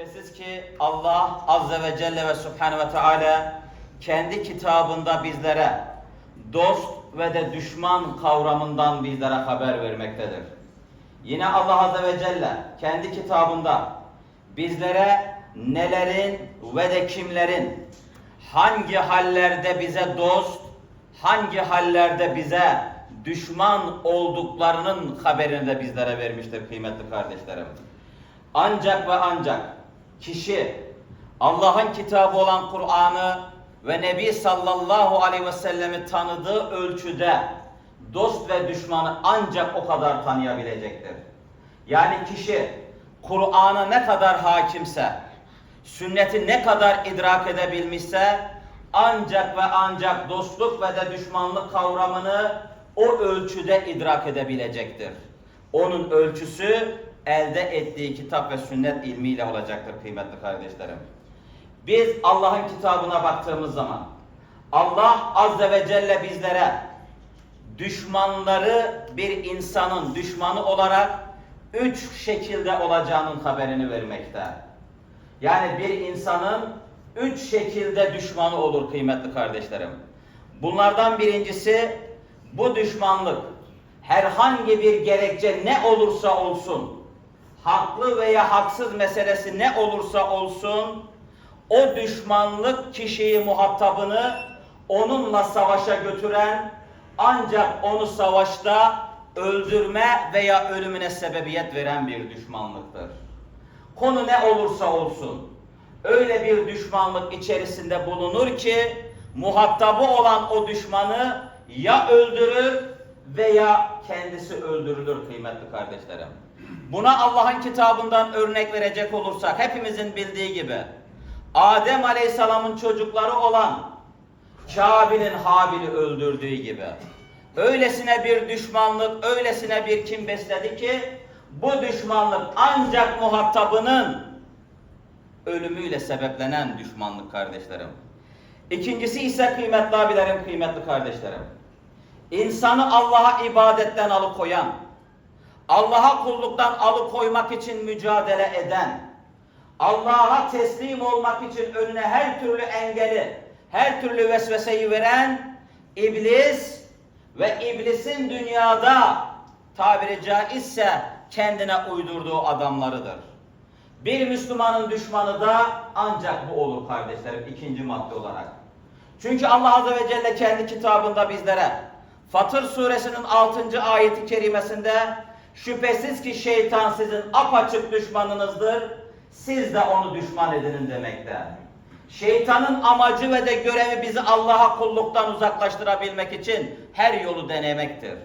Şüphesiz ki Allah Azze ve Celle ve Subhanahu ve Teala kendi kitabında bizlere dost ve de düşman kavramından bizlere haber vermektedir. Yine Allah Azze ve Celle kendi kitabında bizlere nelerin ve de kimlerin hangi hallerde bize dost, hangi hallerde bize düşman olduklarının haberini de bizlere vermiştir kıymetli kardeşlerim. Ancak ve ancak kişi Allah'ın kitabı olan Kur'an'ı ve Nebi sallallahu aleyhi ve sellemi tanıdığı ölçüde dost ve düşmanı ancak o kadar tanıyabilecektir. Yani kişi Kur'an'a ne kadar hakimse, sünneti ne kadar idrak edebilmişse ancak ve ancak dostluk ve de düşmanlık kavramını o ölçüde idrak edebilecektir. Onun ölçüsü elde ettiği kitap ve sünnet ilmiyle olacaktır kıymetli kardeşlerim. Biz Allah'ın kitabına baktığımız zaman Allah azze ve celle bizlere düşmanları bir insanın düşmanı olarak üç şekilde olacağının haberini vermekte. Yani bir insanın üç şekilde düşmanı olur kıymetli kardeşlerim. Bunlardan birincisi bu düşmanlık herhangi bir gerekçe ne olursa olsun, haklı veya haksız meselesi ne olursa olsun, o düşmanlık kişiyi muhatabını onunla savaşa götüren ancak onu savaşta öldürme veya ölümüne sebebiyet veren bir düşmanlıktır. Konu ne olursa olsun öyle bir düşmanlık içerisinde bulunur ki muhatabı olan o düşmanı ya öldürür veya kendisi öldürülür kıymetli kardeşlerim. Buna Allah'ın kitabından örnek verecek olursak hepimizin bildiği gibi Adem Aleyhisselam'ın çocukları olan Kabil'in Habil'i öldürdüğü gibi öylesine bir düşmanlık, öylesine bir kim besledi ki bu düşmanlık ancak muhatabının ölümüyle sebeplenen düşmanlık kardeşlerim. İkincisi ise kıymetli abilerim, kıymetli kardeşlerim. İnsanı Allah'a ibadetten alıkoyan, Allah'a kulluktan alıkoymak için mücadele eden, Allah'a teslim olmak için önüne her türlü engeli, her türlü vesveseyi veren iblis ve iblisin dünyada tabiri caizse kendine uydurduğu adamlarıdır. Bir Müslümanın düşmanı da ancak bu olur kardeşlerim ikinci madde olarak. Çünkü Allah Azze ve Celle kendi kitabında bizlere Fatır suresinin 6. ayeti kerimesinde şüphesiz ki şeytan sizin apaçık düşmanınızdır. Siz de onu düşman edinin demekte. Şeytanın amacı ve de görevi bizi Allah'a kulluktan uzaklaştırabilmek için her yolu denemektir.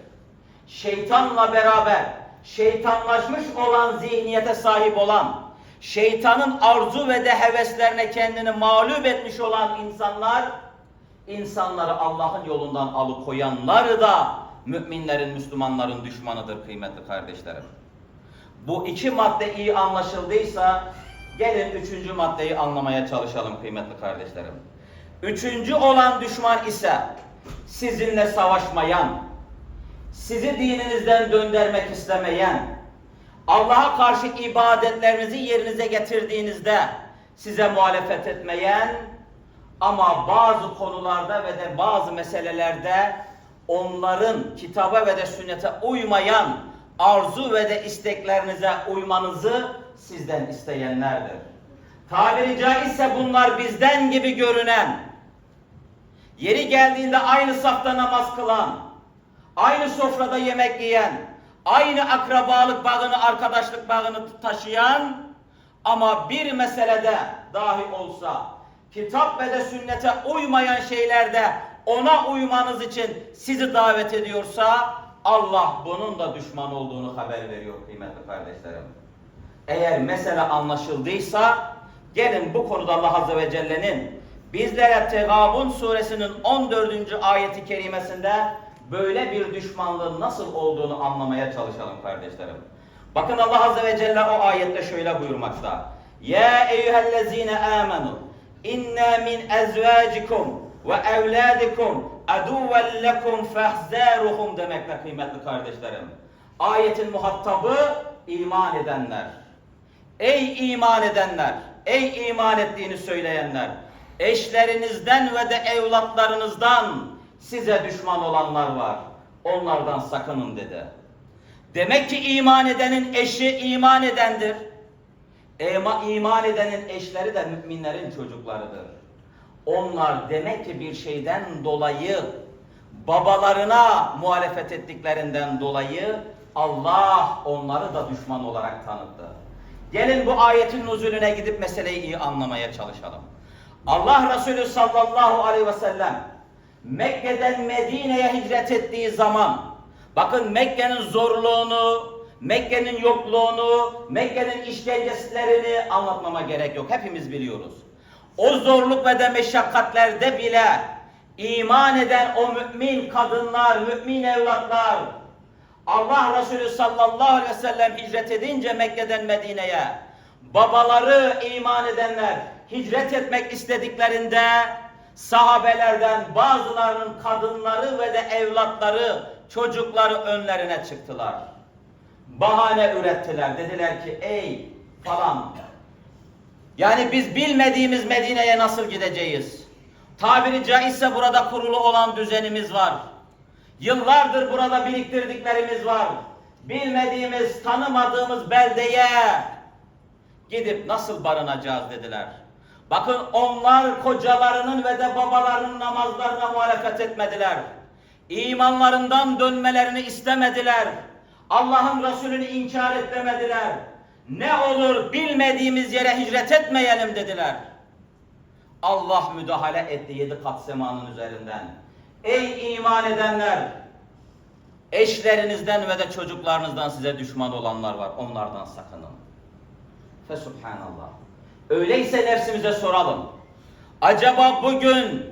Şeytanla beraber şeytanlaşmış olan zihniyete sahip olan, şeytanın arzu ve de heveslerine kendini mağlup etmiş olan insanlar, insanları Allah'ın yolundan alıkoyanları da müminlerin, Müslümanların düşmanıdır kıymetli kardeşlerim. Bu iki madde iyi anlaşıldıysa gelin üçüncü maddeyi anlamaya çalışalım kıymetli kardeşlerim. Üçüncü olan düşman ise sizinle savaşmayan, sizi dininizden döndürmek istemeyen, Allah'a karşı ibadetlerinizi yerinize getirdiğinizde size muhalefet etmeyen ama bazı konularda ve de bazı meselelerde onların kitaba ve de sünnete uymayan arzu ve de isteklerinize uymanızı sizden isteyenlerdir. Tabiri caizse bunlar bizden gibi görünen, yeri geldiğinde aynı safta namaz kılan, aynı sofrada yemek yiyen, aynı akrabalık bağını, arkadaşlık bağını taşıyan ama bir meselede dahi olsa kitap ve de sünnete uymayan şeylerde ona uymanız için sizi davet ediyorsa Allah bunun da düşman olduğunu haber veriyor kıymetli kardeşlerim. Eğer mesele anlaşıldıysa gelin bu konuda Allah Azze ve Celle'nin bizlere Tegabun suresinin 14. ayeti kerimesinde böyle bir düşmanlığın nasıl olduğunu anlamaya çalışalım kardeşlerim. Bakın Allah Azze ve Celle o ayette şöyle buyurmakta. Ya eyyühellezine amenu inna min ezvacikum ve evladikum aduven lekum fehzaruhum demekle kıymetli kardeşlerim. Ayetin muhatabı iman edenler. Ey iman edenler, ey iman ettiğini söyleyenler, eşlerinizden ve de evlatlarınızdan size düşman olanlar var. Onlardan sakının dedi. Demek ki iman edenin eşi iman edendir. Ema, iman edenin eşleri de müminlerin çocuklarıdır. Onlar demek ki bir şeyden dolayı babalarına muhalefet ettiklerinden dolayı Allah onları da düşman olarak tanıttı. Gelin bu ayetin nuzulüne gidip meseleyi iyi anlamaya çalışalım. Allah Resulü sallallahu aleyhi ve sellem Mekke'den Medine'ye hicret ettiği zaman bakın Mekke'nin zorluğunu, Mekke'nin yokluğunu, Mekke'nin işkencelerini anlatmama gerek yok. Hepimiz biliyoruz. O zorluk ve de meşakkatlerde bile iman eden o mümin kadınlar, mümin evlatlar Allah Resulü sallallahu aleyhi ve sellem hicret edince Mekke'den Medine'ye babaları iman edenler hicret etmek istediklerinde sahabelerden bazılarının kadınları ve de evlatları, çocukları önlerine çıktılar. Bahane ürettiler. Dediler ki ey falan yani biz bilmediğimiz Medine'ye nasıl gideceğiz? Tabiri caizse burada kurulu olan düzenimiz var. Yıllardır burada biriktirdiklerimiz var. Bilmediğimiz, tanımadığımız beldeye gidip nasıl barınacağız dediler. Bakın onlar kocalarının ve de babalarının namazlarına muhalefet etmediler. İmanlarından dönmelerini istemediler. Allah'ın Resulünü inkar etmediler. Ne olur bilmediğimiz yere hicret etmeyelim dediler. Allah müdahale etti yedi kat semanın üzerinden. Ey iman edenler! Eşlerinizden ve de çocuklarınızdan size düşman olanlar var. Onlardan sakının. Fesubhanallah. Öyleyse nefsimize soralım. Acaba bugün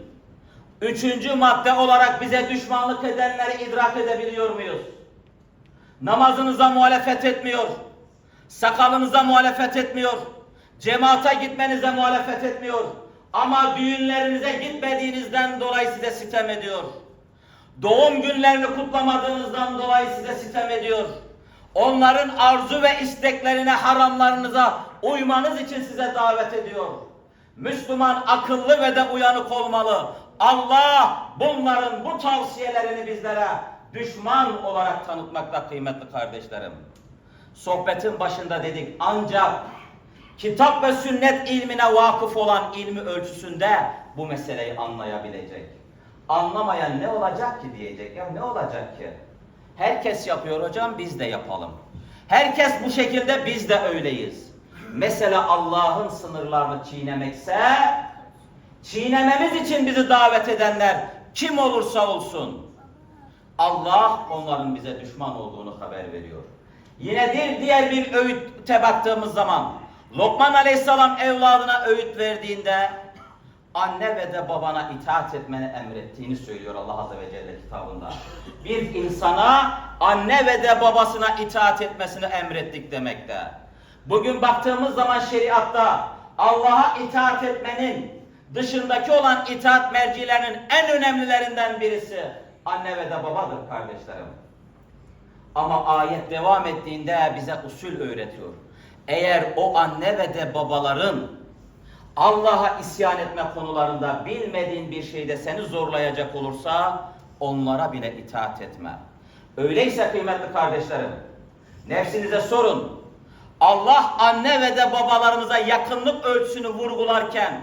üçüncü madde olarak bize düşmanlık edenleri idrak edebiliyor muyuz? Namazınıza muhalefet etmiyor. Sakalınıza muhalefet etmiyor. Cemaate gitmenize muhalefet etmiyor. Ama düğünlerinize gitmediğinizden dolayı size sitem ediyor. Doğum günlerini kutlamadığınızdan dolayı size sitem ediyor. Onların arzu ve isteklerine, haramlarınıza uymanız için size davet ediyor. Müslüman akıllı ve de uyanık olmalı. Allah bunların bu tavsiyelerini bizlere düşman olarak tanıtmakta kıymetli kardeşlerim. Sohbetin başında dedik ancak kitap ve sünnet ilmine vakıf olan ilmi ölçüsünde bu meseleyi anlayabilecek. Anlamayan ne olacak ki diyecek. Ya ne olacak ki? Herkes yapıyor hocam biz de yapalım. Herkes bu şekilde biz de öyleyiz. Mesela Allah'ın sınırlarını çiğnemekse çiğnememiz için bizi davet edenler kim olursa olsun Allah onların bize düşman olduğunu haber veriyor. Yine bir diğer bir öğüte baktığımız zaman Lokman Aleyhisselam evladına öğüt verdiğinde anne ve de babana itaat etmeni emrettiğini söylüyor Allah Azze ve Celle kitabında. Bir insana anne ve de babasına itaat etmesini emrettik demekte. Bugün baktığımız zaman şeriatta Allah'a itaat etmenin dışındaki olan itaat mercilerinin en önemlilerinden birisi anne ve de babadır kardeşlerim. Ama ayet devam ettiğinde bize usul öğretiyor. Eğer o anne ve de babaların Allah'a isyan etme konularında bilmediğin bir şeyde seni zorlayacak olursa onlara bile itaat etme. Öyleyse kıymetli kardeşlerim, nefsinize sorun. Allah anne ve de babalarımıza yakınlık ölçüsünü vurgularken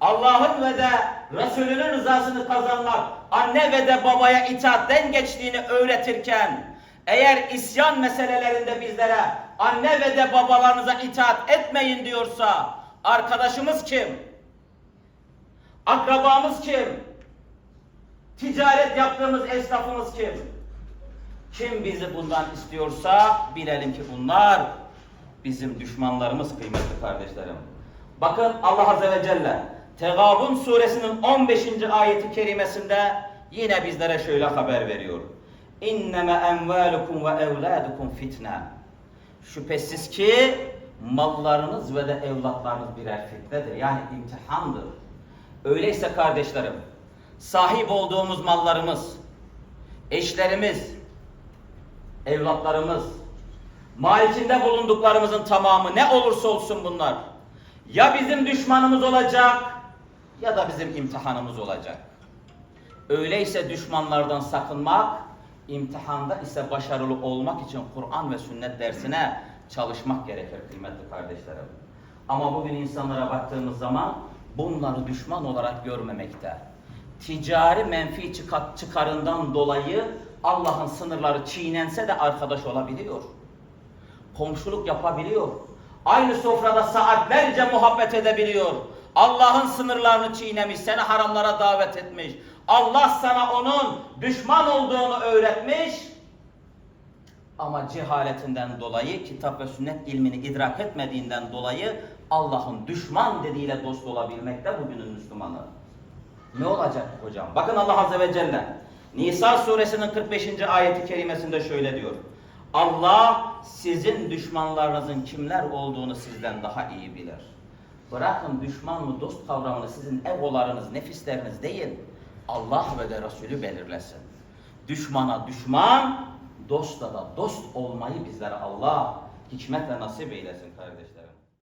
Allah'ın ve de Resulünün rızasını kazanmak anne ve de babaya itaatten geçtiğini öğretirken eğer isyan meselelerinde bizlere anne ve de babalarınıza itaat etmeyin diyorsa arkadaşımız kim? Akrabamız kim? Ticaret yaptığımız esnafımız kim? Kim bizi bundan istiyorsa bilelim ki bunlar bizim düşmanlarımız kıymetli kardeşlerim. Bakın Allah Azze ve Celle Tegabun suresinin 15. ayeti kerimesinde yine bizlere şöyle haber veriyor. İnneme envalukum ve evladukum fitne. Şüphesiz ki mallarınız ve de evlatlarınız birer fitnedir. Yani imtihandır. Öyleyse kardeşlerim, sahip olduğumuz mallarımız, eşlerimiz, evlatlarımız, malikinde bulunduklarımızın tamamı ne olursa olsun bunlar ya bizim düşmanımız olacak ya da bizim imtihanımız olacak. Öyleyse düşmanlardan sakınmak, imtihanda ise başarılı olmak için Kur'an ve sünnet dersine çalışmak gerekir kıymetli kardeşlerim. Ama bugün insanlara baktığımız zaman bunları düşman olarak görmemekte. Ticari menfi çıkar- çıkarından dolayı Allah'ın sınırları çiğnense de arkadaş olabiliyor. Komşuluk yapabiliyor. Aynı sofrada saatlerce muhabbet edebiliyor. Allah'ın sınırlarını çiğnemiş, seni haramlara davet etmiş. Allah sana onun düşman olduğunu öğretmiş. Ama cehaletinden dolayı, kitap ve sünnet ilmini idrak etmediğinden dolayı Allah'ın düşman dediğiyle dost olabilmekte bugünün Müslümanı. Ne olacak hocam? Bakın Allah Azze ve Celle Nisa suresinin 45. ayeti kerimesinde şöyle diyor. Allah sizin düşmanlarınızın kimler olduğunu sizden daha iyi bilir. Bırakın düşman mı dost kavramını sizin egolarınız, nefisleriniz değil, Allah ve de Resulü belirlesin. Düşmana düşman, dosta da dost olmayı bizlere Allah hikmetle nasip eylesin kardeşlerim.